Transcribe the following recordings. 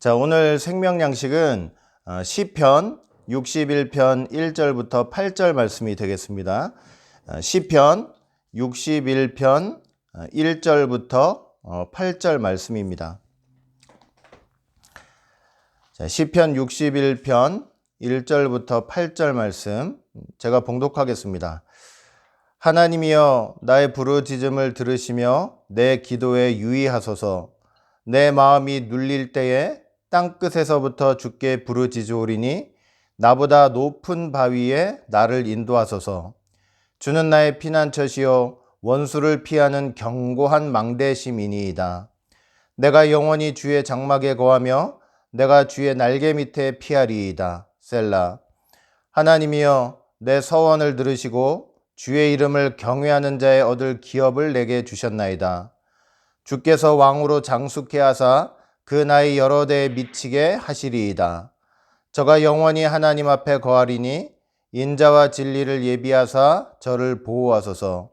자, 오늘 생명 양식은 어, 시편 61편 1절부터 8절 말씀이 되겠습니다. 어, 시편 61편 1절부터 8절 말씀입니다. 자, 시편 61편 1절부터 8절 말씀 제가 봉독하겠습니다. 하나님이여 나의 부르짖음을 들으시며 내 기도에 유의하소서 내 마음이 눌릴 때에 땅 끝에서부터 주께 부르짖으오리니 나보다 높은 바위에 나를 인도하소서. 주는 나의 피난처시요 원수를 피하는 견고한 망대심이니이다. 내가 영원히 주의 장막에 거하며 내가 주의 날개 밑에 피하리이다. 셀라. 하나님이여 내 서원을 들으시고 주의 이름을 경외하는 자의 얻을 기업을 내게 주셨나이다. 주께서 왕으로 장숙해 하사 그 나이 여러 대에 미치게 하시리이다. 저가 영원히 하나님 앞에 거하리니 인자와 진리를 예비하사 저를 보호하소서.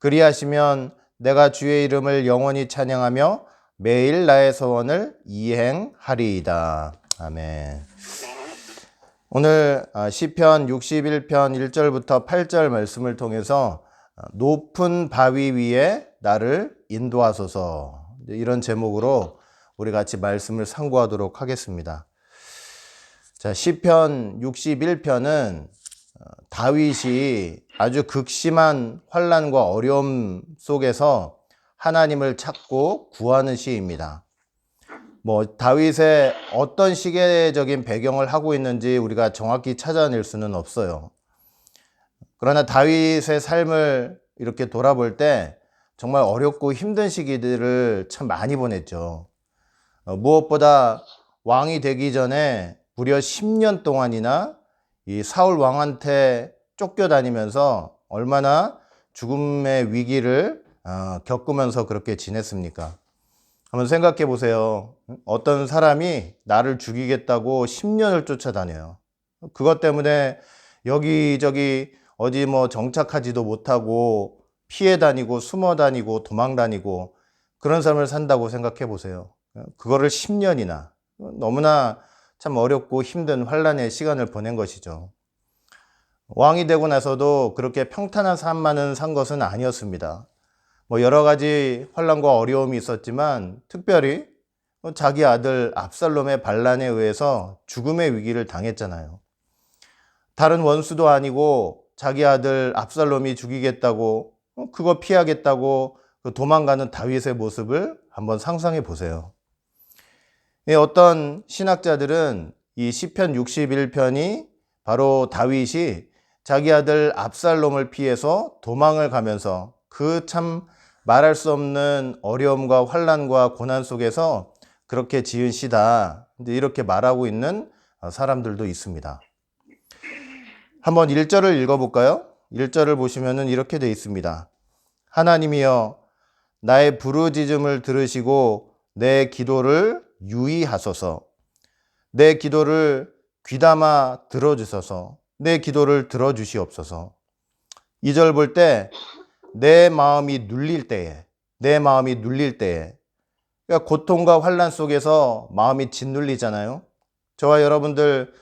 그리하시면 내가 주의 이름을 영원히 찬양하며 매일 나의 소원을 이행하리이다. 아멘. 오늘 아, 시편 61편 1절부터 8절 말씀을 통해서 아, 높은 바위 위에 나를 인도하소서 이런 제목으로 우리 같이 말씀을 상고하도록 하겠습니다. 자, 시편 61편은 어, 다윗이 아주 극심한 환란과 어려움 속에서 하나님을 찾고 구하는 시입니다. 뭐 다윗의 어떤 시계적인 배경을 하고 있는지 우리가 정확히 찾아낼 수는 없어요. 그러나 다윗의 삶을 이렇게 돌아볼 때 정말 어렵고 힘든 시기들을 참 많이 보냈죠. 어, 무엇보다 왕이 되기 전에 무려 10년 동안이나 이 사울 왕한테 쫓겨다니면서 얼마나 죽음의 위기를 어, 겪으면서 그렇게 지냈습니까? 한번 생각해 보세요. 어떤 사람이 나를 죽이겠다고 10년을 쫓아다녀요. 그것 때문에 여기저기 어디 뭐 정착하지도 못하고 피해 다니고 숨어 다니고 도망 다니고 그런 삶을 산다고 생각해 보세요. 그거를 10년이나 너무나 참 어렵고 힘든 환란의 시간을 보낸 것이죠. 왕이 되고 나서도 그렇게 평탄한 삶만은 산 것은 아니었습니다. 뭐 여러 가지 환란과 어려움이 있었지만 특별히 자기 아들 압살롬의 반란에 의해서 죽음의 위기를 당했잖아요. 다른 원수도 아니고 자기 아들 압살롬이 죽이겠다고 그거 피하겠다고 그 도망가는 다윗의 모습을 한번 상상해 보세요. 어떤 신학자들은 이 시편 61편이 바로 다윗이 자기 아들 압살롬을 피해서 도망을 가면서 그 참 말할 수 없는 어려움과 환란과 고난 속에서 그렇게 지은 시다. 이렇게 말하고 있는 어, 사람들도 있습니다. 한번 1절을 읽어볼까요? 1절을 보시면 이렇게 되어 있습니다. 하나님이여 나의 부르짖음을 들으시고 내 기도를 유의하소서. 내 기도를 귀담아 들어주소서. 내 기도를 들어주시옵소서. 2절 볼 때 내 마음이 눌릴 때에, 내 마음이 눌릴 때에, 그러니까 고통과 환란 속에서 마음이 짓눌리잖아요. 저와 여러분들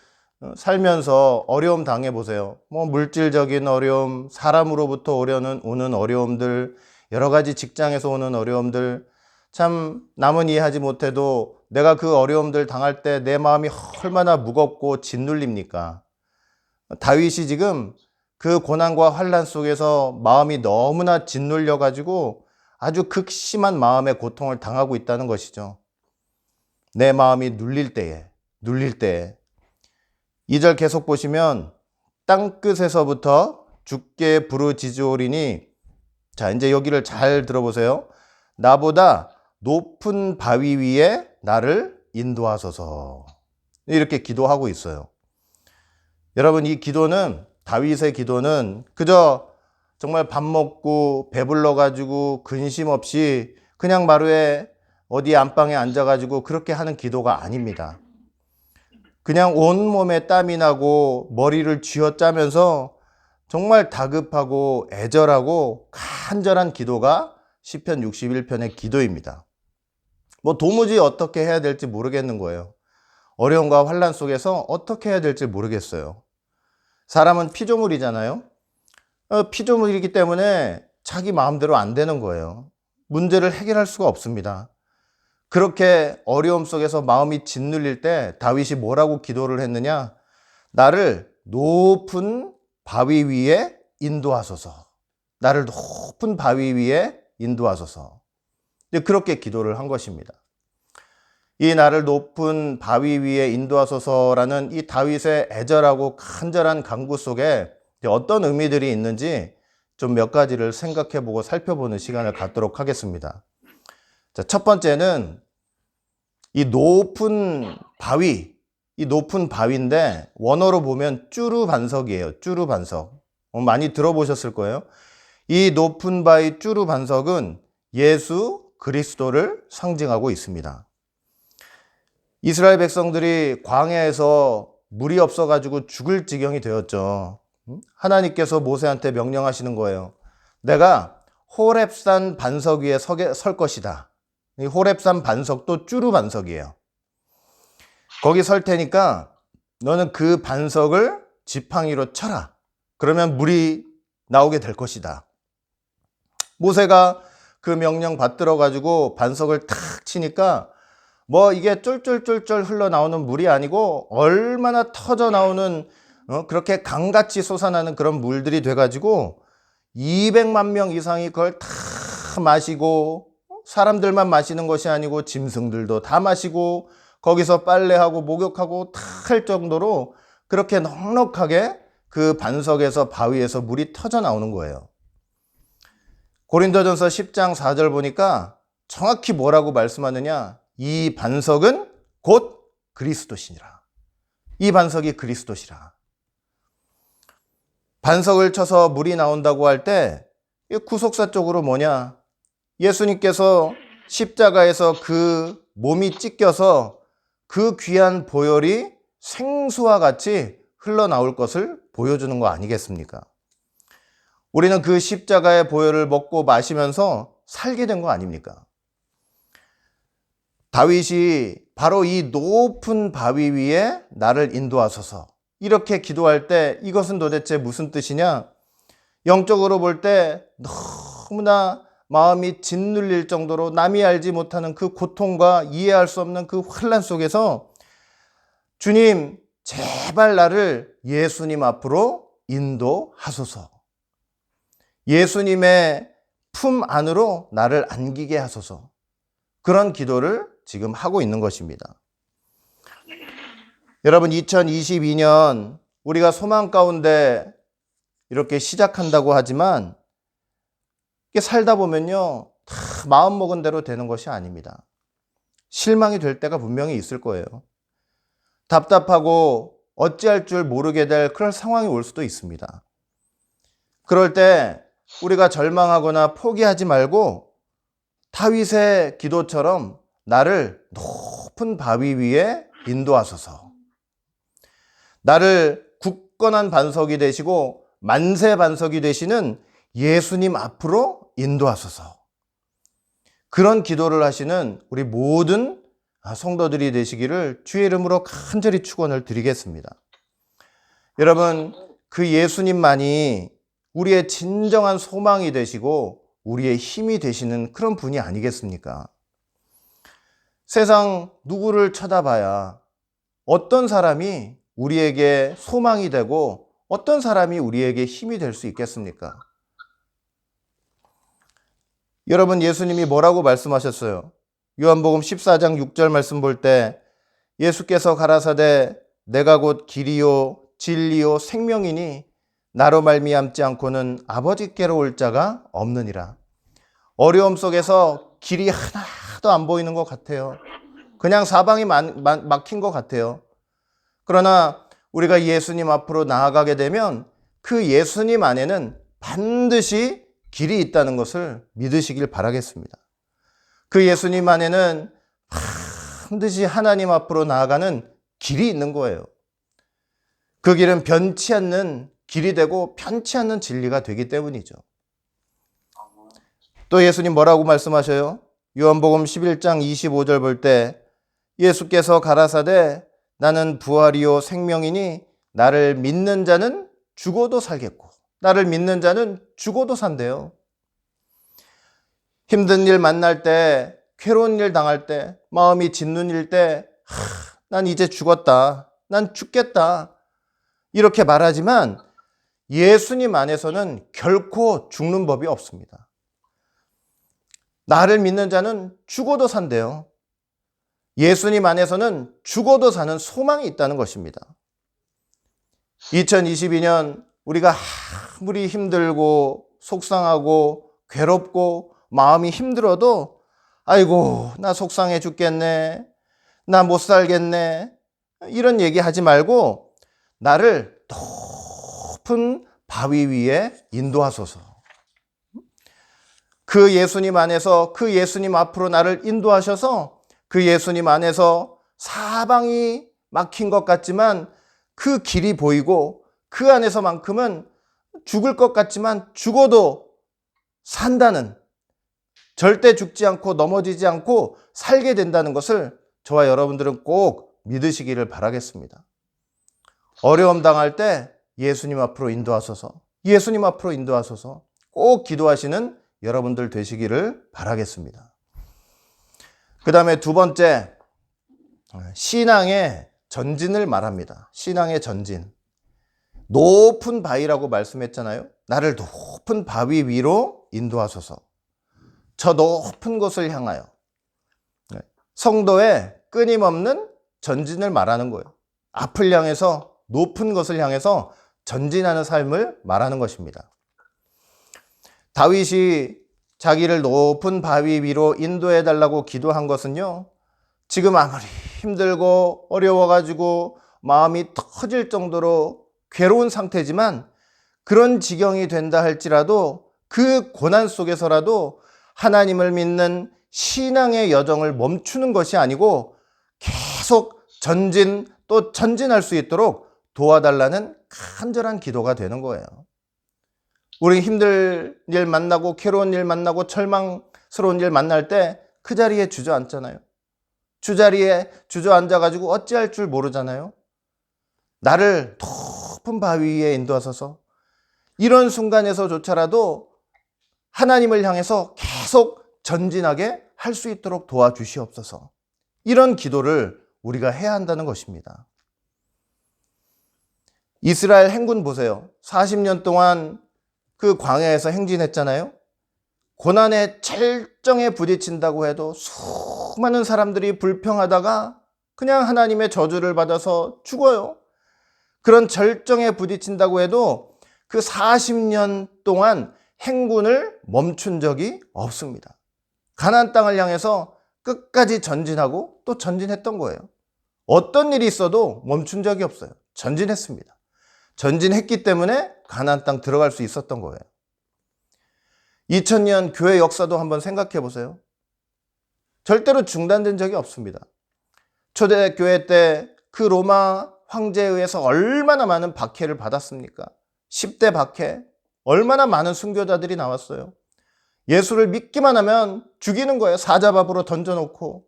어, 살면서 어려움 당해 보세요. 뭐 물질적인 어려움, 사람으로부터 오려는 오는 어려움들, 여러 가지 직장에서 오는 어려움들, 참 남은 이해하지 못해도 내가 그 어려움들 당할 때 내 마음이 얼마나 무겁고 짓눌립니까? 다윗이 지금 그 고난과 환란 속에서 마음이 너무나 짓눌려 가지고 아주 극심한 마음의 고통을 당하고 있다는 것이죠. 내 마음이 눌릴 때에 눌릴 때에 2절 계속 보시면 땅 끝에서부터 죽게 부르짖으오리니 자 이제 여기를 잘 들어보세요. 나보다 높은 바위 위에 나를 인도하소서 이렇게 기도하고 있어요. 여러분 이 기도는 다윗의 기도는 그저 정말 밥 먹고 배불러 가지고 근심 없이 그냥 마루에 어디 안방에 앉아 가지고 그렇게 하는 기도가 아닙니다. 그냥 온몸에 땀이 나고 머리를 쥐어 짜면서 정말 다급하고 애절하고 간절한 기도가 시편 61편의 기도입니다. 뭐 도무지 어떻게 해야 될지 모르겠는 거예요. 어려움과 환란 속에서 어떻게 해야 될지 모르겠어요. 사람은 피조물이잖아요. 어, 피조물이기 때문에 자기 마음대로 안 되는 거예요. 문제를 해결할 수가 없습니다. 그렇게 어려움 속에서 마음이 짓눌릴 때 다윗이 뭐라고 기도를 했느냐? 나를 높은 바위 위에 인도하소서. 나를 높은 바위 위에 인도하소서. 그렇게 기도를 한 것입니다. 이 나를 높은 바위 위에 인도하소서라는 이 다윗의 애절하고 간절한 강구 속에 어떤 의미들이 있는지 좀 몇 가지를 생각해 보고 살펴보는 시간을 갖도록 하겠습니다. 자, 첫 번째는 이 높은 바위, 이 높은 바위인데 원어로 보면 쭈루 반석이에요. 쭈루 반석. 어, 많이 들어보셨을 거예요. 이 높은 바위 쭈루 반석은 예수 그리스도를 상징하고 있습니다. 이스라엘 백성들이 광야에서 물이 없어가지고 죽을 지경이 되었죠. 하나님께서 모세한테 명령하시는 거예요. 내가 호랩산 반석 위에 서게, 설 것이다. 이 호랩산 반석도 쭈루 반석이에요. 거기 설 테니까 너는 그 반석을 지팡이로 쳐라. 그러면 물이 나오게 될 것이다. 모세가 그 명령 받들어 가지고 반석을 탁 치니까 뭐 이게 쫄쫄쫄쫄 흘러나오는 물이 아니고 얼마나 터져 나오는 어, 그렇게 강같이 솟아나는 그런 물들이 돼가지고 200만 명 이상이 그걸 다 마시고 사람들만 마시는 것이 아니고 짐승들도 다 마시고 거기서 빨래하고 목욕하고 다 할 정도로 그렇게 넉넉하게 그 반석에서 바위에서 물이 터져 나오는 거예요. 고린도전서 10장 4절 보니까 정확히 뭐라고 말씀하느냐? 이 반석은 곧 그리스도시니라. 이 반석이 그리스도시라. 반석을 쳐서 물이 나온다고 할 때 구속사 쪽으로 뭐냐? 예수님께서 십자가에서 그 몸이 찢겨서 그 귀한 보혈이 생수와 같이 흘러나올 것을 보여주는 거 아니겠습니까? 우리는 그 십자가의 보혈을 먹고 마시면서 살게 된 거 아닙니까? 다윗이 바로 이 높은 바위 위에 나를 인도하소서 이렇게 기도할 때 이것은 도대체 무슨 뜻이냐? 영적으로 볼 때 너무나 마음이 짓눌릴 정도로 남이 알지 못하는 그 고통과 이해할 수 없는 그 환란 속에서 주님 제발 나를 예수님 앞으로 인도하소서. 예수님의 품 안으로 나를 안기게 하소서. 그런 기도를 지금 하고 있는 것입니다. 여러분, 2022년 우리가 소망 가운데 이렇게 시작한다고 하지만 살다 보면요, 다 마음 먹은 대로 되는 것이 아닙니다. 실망이 될 때가 분명히 있을 거예요. 답답하고 어찌할 줄 모르게 될 그런 상황이 올 수도 있습니다. 그럴 때 우리가 절망하거나 포기하지 말고 다윗의 기도처럼 나를 높은 바위 위에 인도하소서. 나를 굳건한 반석이 되시고 만세 반석이 되시는 예수님 앞으로 인도하소서. 그런 기도를 하시는 우리 모든 성도들이 되시기를 주의 이름으로 간절히 축원을 드리겠습니다. 여러분, 그 예수님만이 우리의 진정한 소망이 되시고 우리의 힘이 되시는 그런 분이 아니겠습니까? 세상 누구를 쳐다봐야 어떤 사람이 우리에게 소망이 되고 어떤 사람이 우리에게 힘이 될 수 있겠습니까? 여러분 예수님이 뭐라고 말씀하셨어요? 요한복음 14장 6절 말씀 볼 때 예수께서 가라사대 내가 곧 길이요 진리요 생명이니 나로 말미암지 않고는 아버지께로 올 자가 없느니라. 어려움 속에서 길이 하나도 안 보이는 것 같아요. 그냥 사방이 막힌 것 같아요. 그러나 우리가 예수님 앞으로 나아가게 되면 그 예수님 안에는 반드시 길이 있다는 것을 믿으시길 바라겠습니다. 그 예수님 안에는 반드시 하나님 앞으로 나아가는 길이 있는 거예요. 그 길은 변치 않는 길이 되고 편치 않는 진리가 되기 때문이죠. 또 예수님 뭐라고 말씀하셔요? 요한복음 11장 25절 볼 때 예수께서 가라사대 나는 부활이요 생명이니 나를 믿는 자는 죽어도 살겠고 나를 믿는 자는 죽어도 산대요. 힘든 일 만날 때, 괴로운 일 당할 때, 마음이 짓눌 일 때, 하, 난 이제 죽었다. 난 죽겠다. 이렇게 말하지만 예수님 안에서는 결코 죽는 법이 없습니다. 나를 믿는 자는 죽어도 산대요. 예수님 안에서는 죽어도 사는 소망이 있다는 것입니다. 2022년 우리가 아무리 힘들고 속상하고 괴롭고 마음이 힘들어도 아이고 나 속상해 죽겠네 나 못 살겠네 이런 얘기 하지 말고 나를 높은 바위 위에 인도하소서 그 예수님 안에서 그 예수님 앞으로 나를 인도하셔서 그 예수님 안에서 사방이 막힌 것 같지만 그 길이 보이고 그 안에서만큼은 죽을 것 같지만 죽어도 산다는 절대 죽지 않고 넘어지지 않고 살게 된다는 것을 저와 여러분들은 꼭 믿으시기를 바라겠습니다. 어려움 당할 때 예수님 앞으로 인도하소서, 예수님 앞으로 인도하소서 꼭 기도하시는 여러분들 되시기를 바라겠습니다. 그 다음에 두 번째, 신앙의 전진을 말합니다. 신앙의 전진. 높은 바위라고 말씀했잖아요. 나를 높은 바위 위로 인도하소서. 저 높은 곳을 향하여. 네. 성도의 끊임없는 전진을 말하는 거예요. 앞을 향해서 높은 것을 향해서 전진하는 삶을 말하는 것입니다. 다윗이 자기를 높은 바위 위로 인도해 달라고 기도한 것은요. 지금 아무리 힘들고 어려워가지고 마음이 터질 정도로 괴로운 상태지만 그런 지경이 된다 할지라도 그 고난 속에서라도 하나님을 믿는 신앙의 여정을 멈추는 것이 아니고 계속 전진 또 전진할 수 있도록 도와달라는 간절한 기도가 되는 거예요. 우리 힘들 일 만나고 괴로운 일 만나고 절망스러운 일 만날 때 그 자리에 주저앉잖아요. 주자리에 주저앉아가지고 어찌할 줄 모르잖아요. 나를 높은 바위 위에 인도하소서 이런 순간에서조차라도 하나님을 향해서 계속 전진하게 할 수 있도록 도와주시옵소서. 이런 기도를 우리가 해야 한다는 것입니다. 이스라엘 행군 보세요. 40년 동안 그 광야에서 행진했잖아요. 고난의 절정에 부딪힌다고 해도 수많은 사람들이 불평하다가 그냥 하나님의 저주를 받아서 죽어요. 그런 절정에 부딪힌다고 해도 그 40년 동안 행군을 멈춘 적이 없습니다. 가나안 땅을 향해서 끝까지 전진하고 또 전진했던 거예요. 어떤 일이 있어도 멈춘 적이 없어요. 전진했습니다. 전진했기 때문에 가나안 땅 들어갈 수 있었던 거예요. 2000년 교회 역사도 한번 생각해 보세요. 절대로 중단된 적이 없습니다. 초대교회 때 그 로마 황제에 의해서 얼마나 많은 박해를 받았습니까? 10대 박해. 얼마나 많은 순교자들이 나왔어요. 예수를 믿기만 하면 죽이는 거예요. 사자밥으로 던져놓고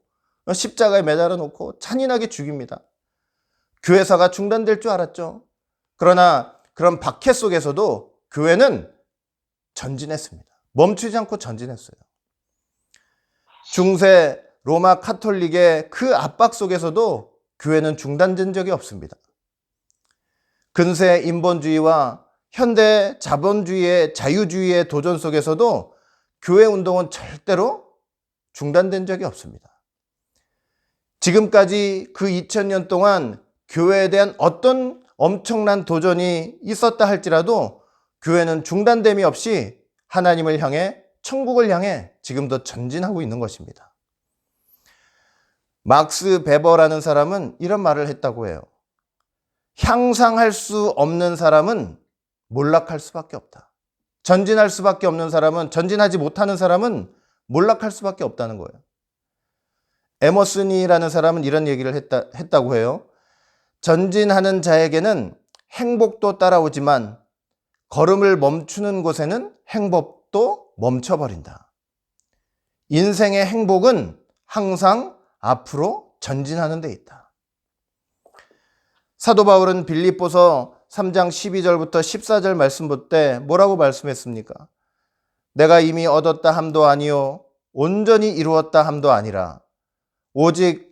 십자가에 매달아 놓고 잔인하게 죽입니다. 교회사가 중단될 줄 알았죠. 그러나 그런 박해 속에서도 교회는 전진했습니다. 멈추지 않고 전진했어요. 중세 로마 카톨릭의 그 압박 속에서도 교회는 중단된 적이 없습니다. 근세 인본주의와 현대 자본주의의 자유주의의 도전 속에서도 교회 운동은 절대로 중단된 적이 없습니다. 지금까지 그 2000년 동안 교회에 대한 어떤 엄청난 도전이 있었다 할지라도 교회는 중단됨이 없이 하나님을 향해 천국을 향해 지금도 전진하고 있는 것입니다. 막스 베버라는 사람은 이런 말을 했다고 해요. 향상할 수 없는 사람은 몰락할 수밖에 없다. 전진할 수밖에 없는 사람은 전진하지 못하는 사람은 몰락할 수밖에 없다는 거예요. 에머슨이라는 사람은 이런 얘기를 했다, 했다고 해요. 전진하는 자에게는 행복도 따라오지만 걸음을 멈추는 곳에는 행복도 멈춰버린다. 인생의 행복은 항상 앞으로 전진하는 데 있다. 사도 바울은 빌립보서 3장 12절부터 14절 말씀 볼때 뭐라고 말씀했습니까? 내가 이미 얻었다 함도 아니요 온전히 이루었다 함도 아니라 오직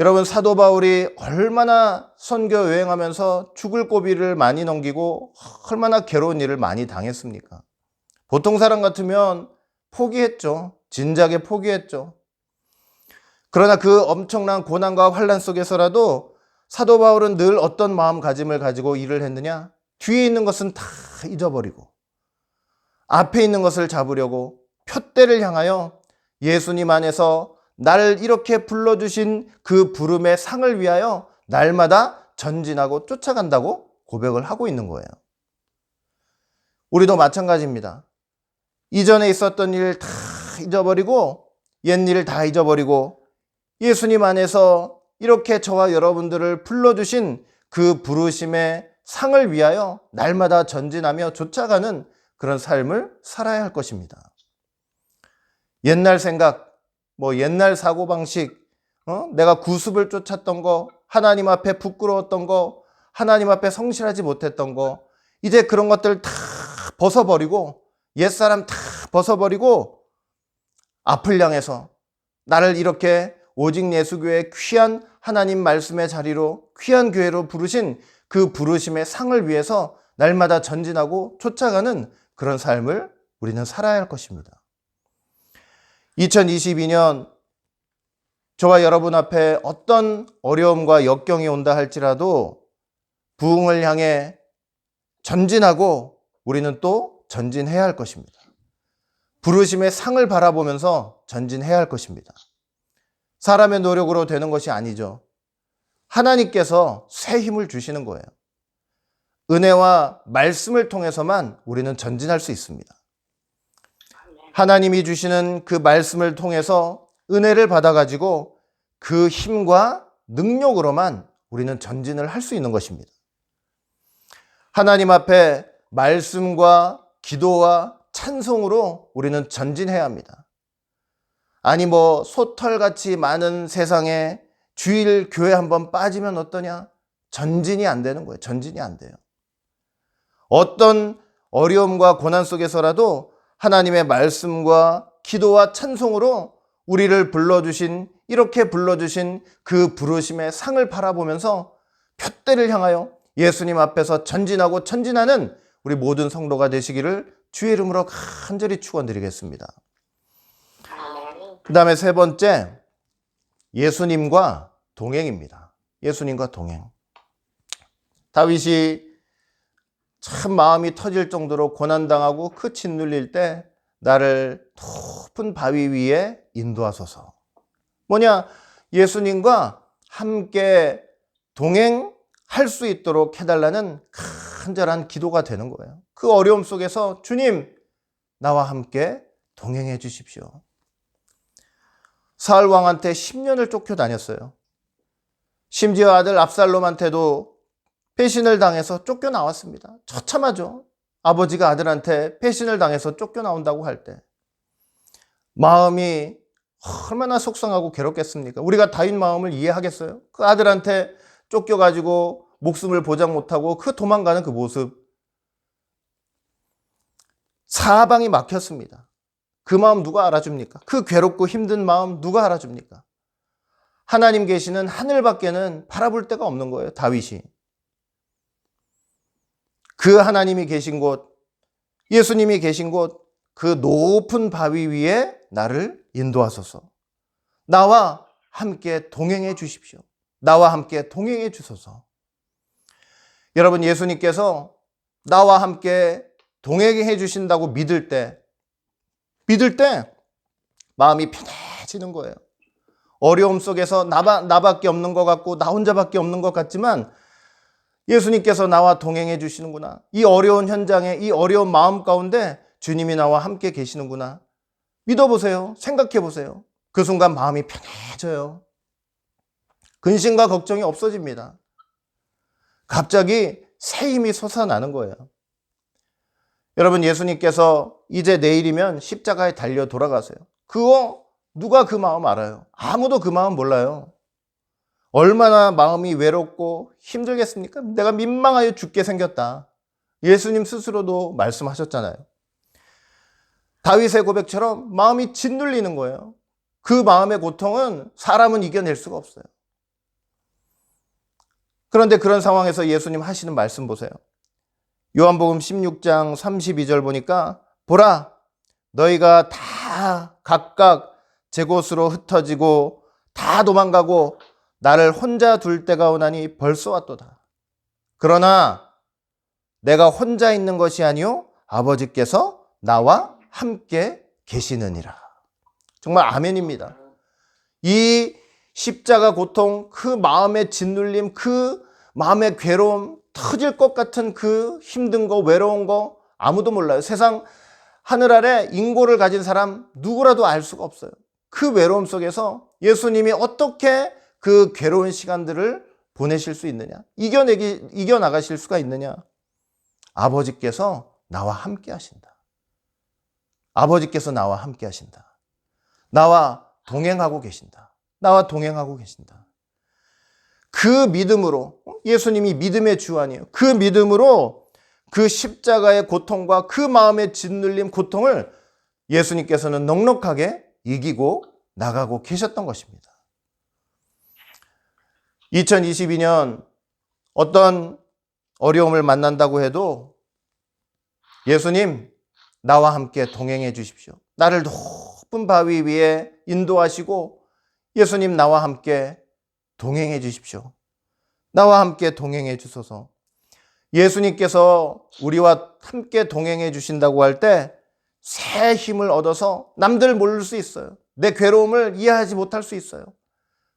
여러분 사도 바울이 얼마나 선교 여행하면서 죽을 고비를 많이 넘기고 얼마나 괴로운 일을 많이 당했습니까? 보통 사람 같으면 포기했죠. 진작에 포기했죠. 그러나 그 엄청난 고난과 환란 속에서라도 사도 바울은 늘 어떤 마음가짐을 가지고 일을 했느냐? 뒤에 있는 것은 다 잊어버리고 앞에 있는 것을 잡으려고 표대를 향하여 예수님 안에서 나를 이렇게 불러주신 그 부름의 상을 위하여 날마다 전진하고 쫓아간다고 고백을 하고 있는 거예요. 우리도 마찬가지입니다. 이전에 있었던 일 다 잊어버리고 옛일을 다 잊어버리고 예수님 안에서 이렇게 저와 여러분들을 불러주신 그 부르심의 상을 위하여 날마다 전진하며 쫓아가는 그런 삶을 살아야 할 것입니다. 옛날 생각, 뭐 옛날 사고방식, 어? 내가 구습을 쫓았던 거, 하나님 앞에 부끄러웠던 거, 하나님 앞에 성실하지 못했던 거, 이제 그런 것들 다 벗어버리고, 옛사람 다 벗어버리고, 앞을 향해서 나를 이렇게 오직 예수교의 귀한 하나님 말씀의 자리로, 귀한 교회로 부르신 그 부르심의 상을 위해서 날마다 전진하고 쫓아가는 그런 삶을 우리는 살아야 할 것입니다. 2022년 저와 여러분 앞에 어떤 어려움과 역경이 온다 할지라도 부흥을 향해 전진하고 우리는 또 전진해야 할 것입니다. 부르심의 상을 바라보면서 전진해야 할 것입니다. 사람의 노력으로 되는 것이 아니죠. 하나님께서 새 힘을 주시는 거예요. 은혜와 말씀을 통해서만 우리는 전진할 수 있습니다. 하나님이 주시는 그 말씀을 통해서 은혜를 받아가지고 그 힘과 능력으로만 우리는 전진을 할 수 있는 것입니다. 하나님 앞에 말씀과 기도와 찬송으로 우리는 전진해야 합니다. 아니, 뭐, 소털같이 많은 세상에 주일 교회 한번 빠지면 어떠냐? 전진이 안 되는 거예요. 전진이 안 돼요. 어떤 어려움과 고난 속에서라도 하나님의 말씀과 기도와 찬송으로 우리를 불러주신, 이렇게 불러주신 그 부르심의 상을 바라보면서 표대를 향하여 예수님 앞에서 전진하고 전진하는 우리 모든 성도가 되시기를 주의 이름으로 간절히 축원드리겠습니다. 그 다음에 세 번째, 예수님과 동행입니다. 예수님과 동행. 다윗이 참 마음이 터질 정도로 고난당하고 그 짓눌릴 때 나를 높은 바위 위에 인도하소서. 뭐냐? 예수님과 함께 동행할 수 있도록 해달라는 간절한 기도가 되는 거예요. 그 어려움 속에서 주님, 나와 함께 동행해 주십시오. 사울 왕한테 10년을 쫓겨 다녔어요. 심지어 아들 압살롬한테도 배신을 당해서 쫓겨 나왔습니다. 처참하죠. 아버지가 아들한테 배신을 당해서 쫓겨 나온다고 할 때. 마음이 얼마나 속상하고 괴롭겠습니까? 우리가 다윗 마음을 이해하겠어요? 그 아들한테 쫓겨가지고 목숨을 보장 못하고 그 도망가는 그 모습. 사방이 막혔습니다. 그 마음 누가 알아줍니까? 그 괴롭고 힘든 마음 누가 알아줍니까? 하나님 계시는 하늘밖에는 바라볼 데가 없는 거예요, 다윗이. 그 하나님이 계신 곳, 예수님이 계신 곳, 그 높은 바위 위에 나를 인도하소서. 나와 함께 동행해 주십시오. 나와 함께 동행해 주소서. 여러분, 예수님께서 나와 함께 동행해 주신다고 믿을 때, 믿을 때 마음이 편해지는 거예요. 어려움 속에서 나, 나밖에 없는 것 같고, 나 혼자밖에 없는 것 같지만, 예수님께서 나와 동행해 주시는구나. 이 어려운 현장에, 이 어려운 마음 가운데 주님이 나와 함께 계시는구나. 믿어보세요. 생각해 보세요. 그 순간 마음이 편해져요. 근심과 걱정이 없어집니다. 갑자기 새 힘이 솟아나는 거예요. 여러분, 예수님께서 이제 내일이면 십자가에 달려 돌아가세요. 그거 누가 그 마음 알아요? 아무도 그 마음 몰라요. 얼마나 마음이 외롭고 힘들겠습니까? 내가 민망하여 죽게 생겼다. 예수님 스스로도 말씀하셨잖아요. 다윗의 고백처럼 마음이 짓눌리는 거예요. 그 마음의 고통은 사람은 이겨낼 수가 없어요. 그런데 그런 상황에서 예수님 하시는 말씀 보세요. 요한복음 16장 32절 보니까 보라 너희가 다 각각 제 곳으로 흩어지고 다 도망가고 나를 혼자 둘 때가 오나니 벌써 왔도다. 그러나 내가 혼자 있는 것이 아니요 아버지께서 나와 함께 계시느니라. 정말 아멘입니다. 이 십자가 고통, 그 마음의 짓눌림, 그 마음의 괴로움, 터질 것 같은 그 힘든 거, 외로운 거 아무도 몰라요. 세상 하늘 아래 인고를 가진 사람 누구라도 알 수가 없어요. 그 외로움 속에서 예수님이 어떻게 그 괴로운 시간들을 보내실 수 있느냐? 이겨내기, 이겨나가실 수가 있느냐? 아버지께서 나와 함께 하신다. 아버지께서 나와 함께 하신다. 나와 동행하고 계신다. 나와 동행하고 계신다. 그 믿음으로, 예수님이 믿음의 주 아니에요. 그 믿음으로 그 십자가의 고통과 그 마음의 짓눌림, 고통을 예수님께서는 넉넉하게 이기고 나가고 계셨던 것입니다. 2022년 어떤 어려움을 만난다고 해도 예수님, 나와 함께 동행해 주십시오. 나를 높은 바위 위에 인도하시고 예수님 나와 함께 동행해 주십시오. 나와 함께 동행해 주소서. 예수님께서 우리와 함께 동행해 주신다고 할 때 새 힘을 얻어서 남들 모를 수 있어요. 내 괴로움을 이해하지 못할 수 있어요.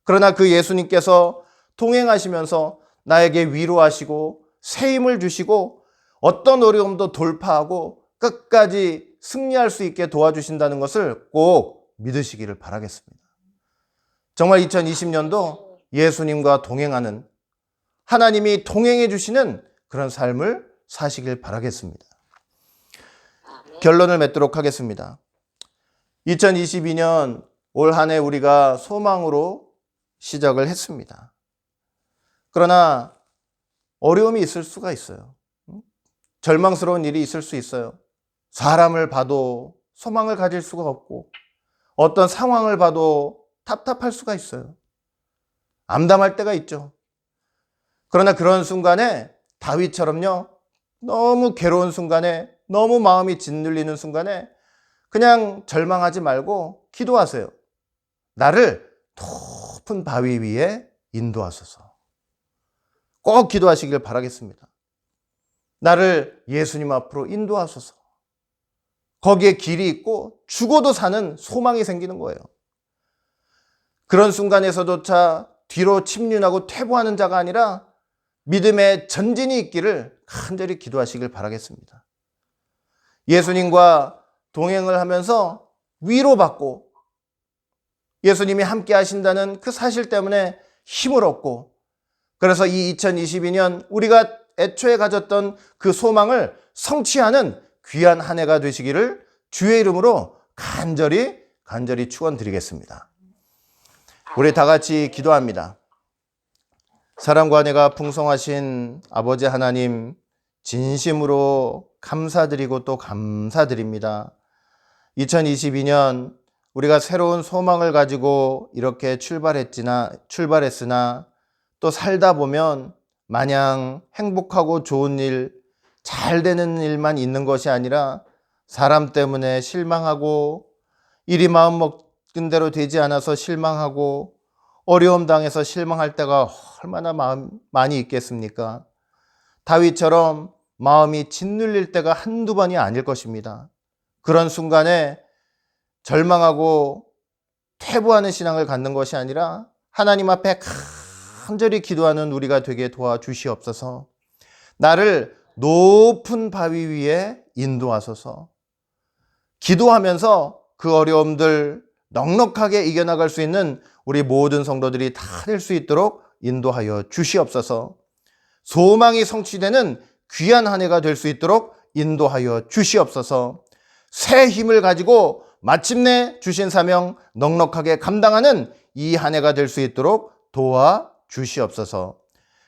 그러나 그 예수님께서 동행하시면서 나에게 위로하시고 새 힘을 주시고 어떤 어려움도 돌파하고 끝까지 승리할 수 있게 도와주신다는 것을 꼭 믿으시기를 바라겠습니다. 정말 2020년도 예수님과 동행하는 하나님이 동행해 주시는 그런 삶을 사시길 바라겠습니다. 결론을 맺도록 하겠습니다. 2022년 올 한 해 우리가 소망으로 시작을 했습니다. 그러나 어려움이 있을 수가 있어요. 절망스러운 일이 있을 수 있어요. 사람을 봐도 소망을 가질 수가 없고 어떤 상황을 봐도 답답할 수가 있어요. 암담할 때가 있죠. 그러나 그런 순간에 다윗처럼요. 너무 괴로운 순간에 너무 마음이 짓눌리는 순간에 그냥 절망하지 말고 기도하세요. 나를 높은 바위 위에 인도하소서. 꼭 기도하시길 바라겠습니다. 나를 예수님 앞으로 인도하소서. 거기에 길이 있고 죽어도 사는 소망이 생기는 거예요. 그런 순간에서조차 뒤로 침륜하고 퇴보하는 자가 아니라 믿음의 전진이 있기를 간절히 기도하시길 바라겠습니다. 예수님과 동행을 하면서 위로받고 예수님이 함께 하신다는 그 사실 때문에 힘을 얻고 그래서 이 2022년 우리가 애초에 가졌던 그 소망을 성취하는 귀한 한 해가 되시기를 주의 이름으로 간절히 간절히 축원드리겠습니다. 우리 다 같이 기도합니다. 사랑과 은혜가 풍성하신 아버지 하나님 진심으로 감사드리고 또 감사드립니다. 2022년 우리가 새로운 소망을 가지고 이렇게 출발했지나 출발했으나 또 살다 보면 마냥 행복하고 좋은 일, 잘 되는 일만 있는 것이 아니라 사람 때문에 실망하고 일이 마음 먹은 대로 되지 않아서 실망하고 어려움 당해서 실망할 때가 얼마나 마음, 많이 있겠습니까? 다윗처럼 마음이 짓눌릴 때가 한두 번이 아닐 것입니다. 그런 순간에 절망하고 퇴보하는 신앙을 갖는 것이 아니라 하나님 앞에 간절히 기도하는 우리가 되게 도와주시옵소서. 나를 높은 바위 위에 인도하소서. 기도하면서 그 어려움들 넉넉하게 이겨나갈 수 있는 우리 모든 성도들이 다 될 수 있도록 인도하여 주시옵소서. 소망이 성취되는 귀한 한 해가 될 수 있도록 인도하여 주시옵소서. 새 힘을 가지고 마침내 주신 사명 넉넉하게 감당하는 이 한 해가 될 수 있도록 도와 주시옵소서.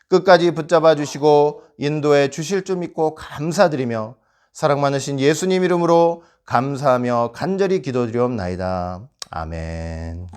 끝까지 붙잡아 주시고 인도해 주실 줄 믿고 감사드리며 사랑 많으신 예수님 이름으로 감사하며 간절히 기도드리옵나이다. 아멘.